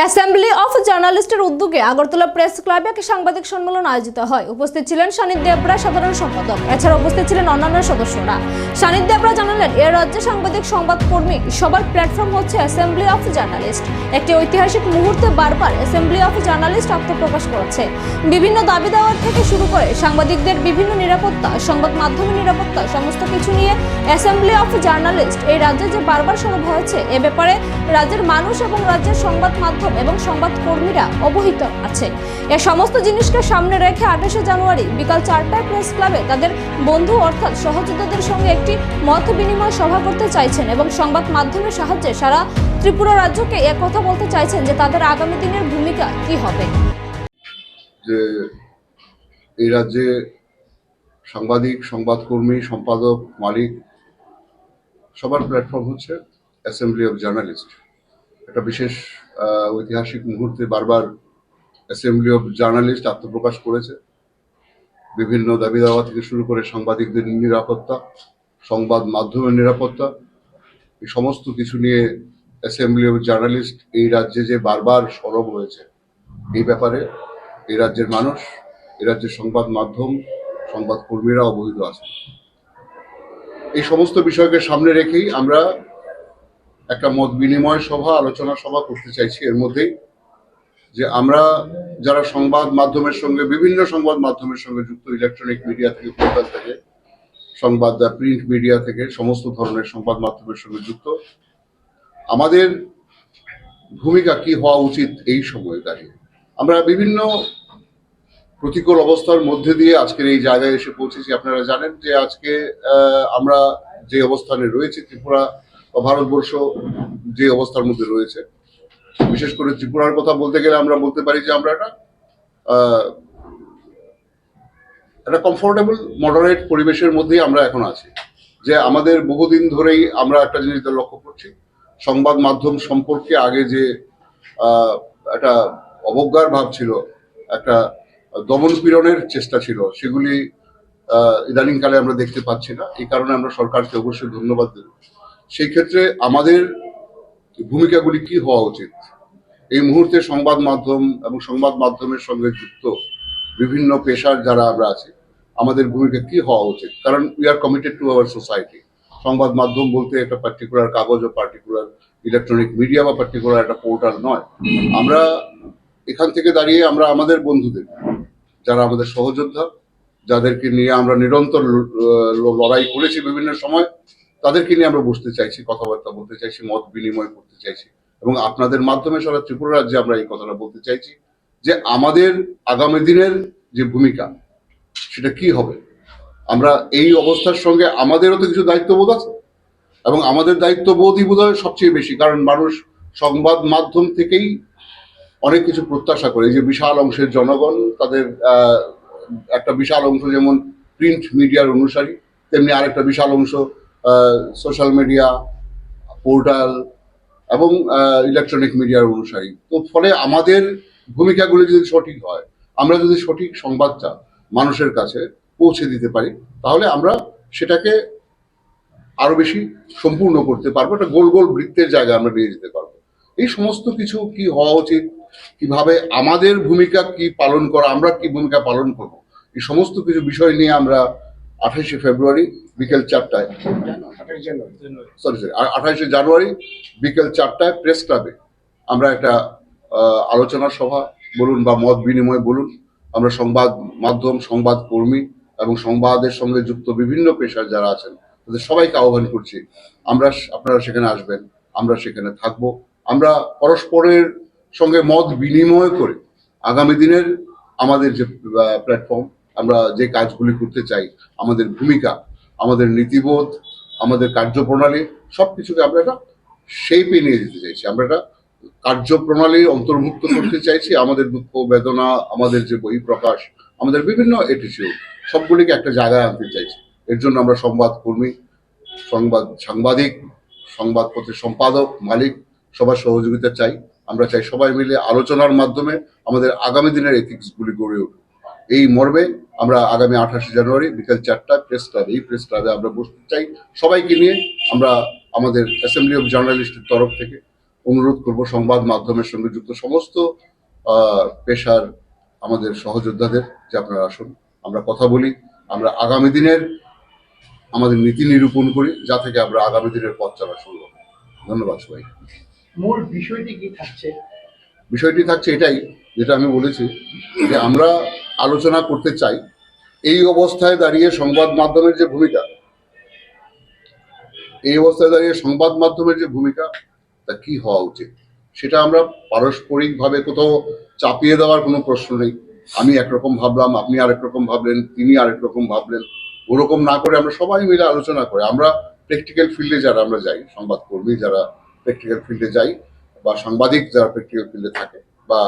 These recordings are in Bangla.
অ্যাসেম্বলি অফ জার্নালিস্টের উদ্যোগে আগরতলা প্রেস ক্লাবে একটি সাংবাদিক সম্মেলন আয়োজিত হয়। উপস্থিত ছিলেন সানিদ দেবরা, সাধারণ সম্পাদক। এছাড়া উপস্থিত ছিলেন অন্যান্য সদস্যরা। সানিদ দেবরা জানালেন, এ রাজ্যে সাংবাদিক, সংবাদকর্মী সবার প্ল্যাটফর্ম হচ্ছে অ্যাসেম্বলি অফ জার্নালিস্ট। একটি ঐতিহাসিক মুহূর্তে বারবার অ্যাসেম্বলি অফ জার্নালিস্ট আত্মপ্রকাশ করেছে। বিভিন্ন দাবি দাওয়ার থেকে শুরু করে সাংবাদিকদের বিভিন্ন নিরাপত্তা, সংবাদ মাধ্যমের নিরাপত্তা, সমস্ত কিছু নিয়ে অ্যাসেম্বলি অফ জার্নালিস্ট এই রাজ্যে যে বারবার সরব হয়েছে, এ ব্যাপারে রাজ্যের মানুষ এবং রাজ্যের সংবাদ মাধ্যম এবং সংবাদকর্মীরা অবহিত আছে। এ সমস্ত জিনিসকে সামনে রেখে আঠাশে জানুয়ারি বিকাল চারটায় প্রেস ক্লাবে তাদের বন্ধু অর্থাৎ সহযোদ্ধাদের সঙ্গে একটি মত বিনিময় সভা করতে চাইছেন এবং সংবাদ মাধ্যমের সাহায্যে সারা ত্রিপুরা রাজ্যকে কথা বলতে চাইছেন যে তাদের আগামী দিনের ভূমিকা কি হবে। যে এই রাজ্যে সাংবাদিক, সংবাদকর্মী, সম্পাদক, মালিক সবার প্ল্যাটফর্ম হচ্ছে অ্যাসেম্বলি অফ জার্নালিস্ট একটা বিশেষ ঐতিহাসিক মুহূর্তে বারবার অ্যাসেম্বলি অফ জার্নালিস্ট আত্মপ্রকাশ করেছে। বিভিন্ন দাবি দাওয়া থেকে শুরু করে সাংবাদিকদের নিরাপত্তা, সংবাদ মাধ্যমের নিরাপত্তা, এই সমস্ত কিছু নিয়ে অ্যাসেম্বলি অফ জার্নালিস্ট এই রাজ্যে যে বারবার সরব হয়েছে, এই ব্যাপারে এই রাজ্যের মানুষ, এই রাজ্যের সংবাদ মাধ্যম, সংবাদ কর্মীরা অবহিত আছে এই সমস্ত বিষয়কে সামনে রেখেই আমরা একটা মত বিনিময় সভা, আলোচনা সভা করতে চাইছি এর মধ্যেই, যে আমরা যারা সংবাদ মাধ্যমের সঙ্গে, বিভিন্ন সংবাদ মাধ্যমের সঙ্গে যুক্ত ইলেকট্রনিক মিডিয়া থেকে পোর্টাল থেকে, সংবাদ বা প্রিন্ট মিডিয়া থেকে, সমস্ত ধরনের সংবাদ মাধ্যমের সঙ্গে যুক্ত, আমাদের ভূমিকা কি হওয়া উচিত এই সময়ে দাঁড়িয়ে? আমরা বিভিন্ন প্রতিকূল অবস্থার মধ্যে দিয়ে আজকের এই জায়গায় এসে পৌঁছেছি। আপনারা জানেন যে আজকে আমরা যে অবস্থানে রয়েছে, ত্রিপুরা বা ভারতবর্ষ যে অবস্থার মধ্যে রয়েছে। বিশেষ করে ত্রিপুরার কথা বলতে গেলে আমরা বলতে পারি যে আমরা একটা একটা কমফোর্টেবল মডারেট পরিবেশের মধ্যেই আমরা এখন আছি। যে আমাদের বহুদিন ধরেই আমরা একটা জিনিস লক্ষ্য করছি, সংবাদ মাধ্যম সম্পর্কে আগে যে একটা অবজ্ঞার ভাব ছিল, একটা দমন পীড়নের চেষ্টা ছিল, সেগুলি ইদানিংকালে আমরা দেখতে পাচ্ছি না। এই কারণে আমরা সরকারকে অবশ্যই ধন্যবাদ দেব। সেই ক্ষেত্রে আমাদের ভূমিকাগুলি কি হওয়া উচিত? এই মুহূর্তে সংবাদ মাধ্যম এবং সংবাদ মাধ্যমের সঙ্গে যুক্ত বিভিন্ন পেশার যারা আমরা আছি, আমাদের ভূমিকা কি হওয়া উচিত? কারণ we are committed to our society সংবাদ মাধ্যম বলতে একটা পার্টিকুলার কাগজ বা পার্টিকুলার ইলেকট্রনিক মিডিয়া বা পার্টিকুলার একটা পোর্টাল নয়। আমরা এখান থেকে দাঁড়িয়ে আমরা আমাদের বন্ধুদের, যারা আমাদের সহযোদ্ধা, যাদেরকে নিয়ে আমরা নিরন্তর লড়াই করেছি বিভিন্ন সময় তাদেরকে নিয়ে আমরা বসতে চাইছি, কথাবার্তা বলতে চাইছি, মত বিনিময় করতে চাইছি এবং আপনাদের মাধ্যমে সারা ত্রিপুরা রাজ্যে আমরা এই কথাটা বলতে চাইছি যে আমাদের আগামী দিনের যে ভূমিকা, সেটা কি হবে? আমরা এই অবস্থার সঙ্গে আমাদেরও তো কিছু দায়িত্ববোধ আছে এবং আমাদের দায়িত্ববোধই বোধ হয় সবচেয়ে বেশি, কারণ মানুষ সংবাদ মাধ্যম থেকেই অনেক কিছু প্রত্যাশা করে। যে বিশাল অংশের জনগণ, তাদের একটা বিশাল অংশ যেমন প্রিন্ট মিডিয়ার অনুসারী, তেমনি আরেকটা বিশাল অংশ সোশ্যাল মিডিয়া পোর্টাল এবং ইলেকট্রনিক মিডিয়ার অনুসারী। তো ফলে আমাদের ভূমিকাগুলি যদি সঠিক হয়, আমরা যদি সঠিক সংবাদটা মানুষের কাছে পৌঁছে দিতে পারি, তাহলে আমরা সেটাকে আরও বেশি সম্পূর্ণ করতে পারব, একটা গোল গোল বৃত্তের জায়গায় আমরা নিয়ে যেতে পারব। এই সমস্ত কিছু কি হওয়া উচিত? কীভাবে আমাদের ভূমিকা কি পালন করা, আমরা কি ভূমিকা পালন করব? এই সমস্ত কিছু বিষয় নিয়ে আমরা আঠাশে ফেব্রুয়ারি বিকেল চারটায়। সরি সরি আঠাশে জানুয়ারি বিকেল চারটায় প্রেস ক্লাবে। আমরা একটা আলোচনা সভা বলুন বা মত বিনিময় বলুন। আমরা সংবাদ মাধ্যম, সংবাদ কর্মী এবং সংবাদের সঙ্গে যুক্ত বিভিন্ন পেশার যারা আছেন, তাদের সবাইকে আহ্বান করছি। আমরা আপনারা সেখানে আসবেন, আমরা সেখানে থাকব। আমরা পরস্পরের সঙ্গে মত বিনিময় করে আগামী দিনের আমাদের যে প্ল্যাটফর্ম আমরা যে কাজগুলি করতে চাই, আমাদের ভূমিকা, আমাদের নীতিবোধ, আমাদের কার্যপ্রণালী, সবকিছুকে আমরা একটা শেপে নিয়ে যেতে চাইছি। আমরা একটা কার্যপ্রণালী অন্তর্ভুক্ত করতে চাইছি। আমাদের দুঃখ, বেদনা, আমাদের যে বই বহিঃপ্রকাশ, আমাদের বিভিন্ন এটিচিউড সবগুলিকে একটা জায়গায় আনতে চাইছি। এর জন্য আমরা সংবাদ কর্মী, সংবাদ সাংবাদিক, সংবাদপত্রের সম্পাদক, মালিক, সবার সহযোগিতা চাই। আমরা চাই সবাই মিলে আলোচনার মাধ্যমে আমাদের আগামী দিনের এথিক্সগুলি গড়ে উঠুক। এই মর্মে আমরা আগামী আঠাশে জানুয়ারি বিকেল চারটায় প্রেস ক্লাব এই প্রেস ক্লাবে আমরা বসতে চাই। সবাইকে নিয়ে আমরা আমাদের অ্যাসেম্বলি অফ জার্নালিস্টের তরফ থেকে অনুরোধ করব সংবাদ মাধ্যমের সঙ্গে যুক্ত সমস্ত পেশার আমাদের সহযোদ্ধাদের যে আপনারা আসুন আমরা কথা বলি আমরা আগামী দিনের আমাদের নীতি নিরূপণ করি যা থেকে আমরা আগামী দিনের পথ চলা শুরু ধন্যবাদ সবাই মূল বিষয়টি কি থাকছে? বিষয়টি থাকছে এটাই যেটা আমি বলেছি যে আমরা আলোচনা করতে চাই, এই অবস্থায় দাঁড়িয়ে সংবাদ মাধ্যমের যে ভূমিকা, এই অবস্থায় দাঁড়িয়ে সংবাদ মাধ্যমের যে ভূমিকা, তা কি হওয়া উচিত? সেটা আমরা পারস্পরিকভাবে কোথাও চাপিয়ে দেওয়ার কোনো প্রশ্ন নেই। আমি একরকম ভাবলাম, আপনি আরেক রকম ভাবলেন, তিনি আরেক রকম ভাবলেন। ওরকম না করে আমরা সবাই মিলে আলোচনা করে। আমরা প্র্যাকটিক্যাল ফিল্ডে যারা আমরা যাই, সংবাদকর্মী যারা প্র্যাকটিক্যাল ফিল্ডে যাই, বা সাংবাদিক যারা প্র্যাকটিক্যাল ফিল্ডে থাকে, বা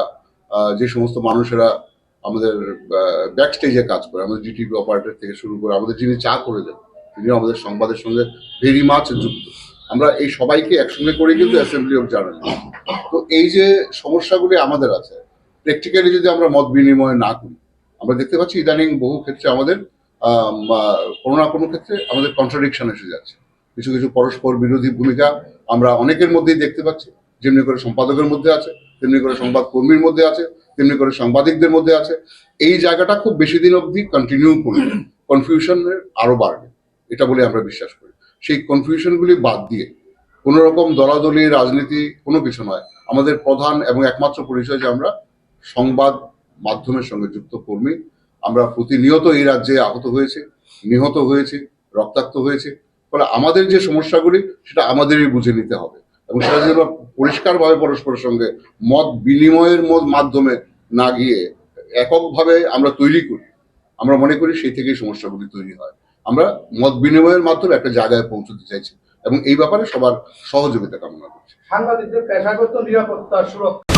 যে সমস্ত মানুষেরা আমাদের ব্যাক স্টেজে কাজ করে, আমাদের জিটিভি অপারেটর থেকে শুরু করে, আমাদের যিনি চা করে দেন, তিনিও আমাদের সংবাদের সঙ্গে ভেরি মাছ যুক্ত। আমরা এই সবাইকে একসঙ্গে করে কিন্তু অ্যাসেম্বলি অফ জার্নালিস্ট তো এই যে সমস্যাগুলি আমাদের আছে প্র্যাকটিক্যালি যদি আমরা মত বিনিময় না করি, আমরা দেখতে পাচ্ছি ইদানিং বহু ক্ষেত্রে আমাদের কোনো না কোনো ক্ষেত্রে আমাদের কন্ট্রাডিকশন এসে যাচ্ছে। কিছু কিছু পরস্পর বিরোধী ভূমিকা আমরা অনেকের মধ্যেই দেখতে পাচ্ছি, যেমনি করে সম্পাদকের মধ্যে আছে, তেমনি করে সংবাদ কর্মীর মধ্যে আছে তেমনি করে সাংবাদিকদের মধ্যে আছে। এই জায়গাটা খুব বেশি দিন অবধি কন্টিনিউ করবে কনফিউশনের আরও বাড়বে, এটা বলে আমরা বিশ্বাস করি। সেই কনফিউশনগুলি বাদ দিয়ে কোনো রকম দলাদলি, রাজনীতি কোনো কিছু নয়। আমাদের প্রধান এবং একমাত্র পরিচয় যে আমরা সংবাদ মাধ্যমের সঙ্গে যুক্ত কর্মী। আমরা প্রতিনিয়ত এই রাজ্যে আহত হয়েছে, নিহত হয়েছে, রক্তাক্ত হয়েছে। ফলে আমাদের যে সমস্যাগুলি, সেটা আমাদেরই বুঝে নিতে হবে। এবং সেটা পরিষ্কারভাবে পরস্পরের সঙ্গে মত বিনিময়ের মধ্যে- মাধ্যমে না গিয়ে এককভাবে আমরা তৈরি করি। আমরা মনে করি সেই থেকেই সমস্যাগুলি তৈরি হয়। আমরা মত বিনিময়ের মাধ্যমে একটা জায়গায় পৌঁছতে চাইছি এবং এই ব্যাপারে সবার সহযোগিতা কামনা করছি। সাংবাদিকদের পেশাগত নিরাপত্তা সুরক্ষা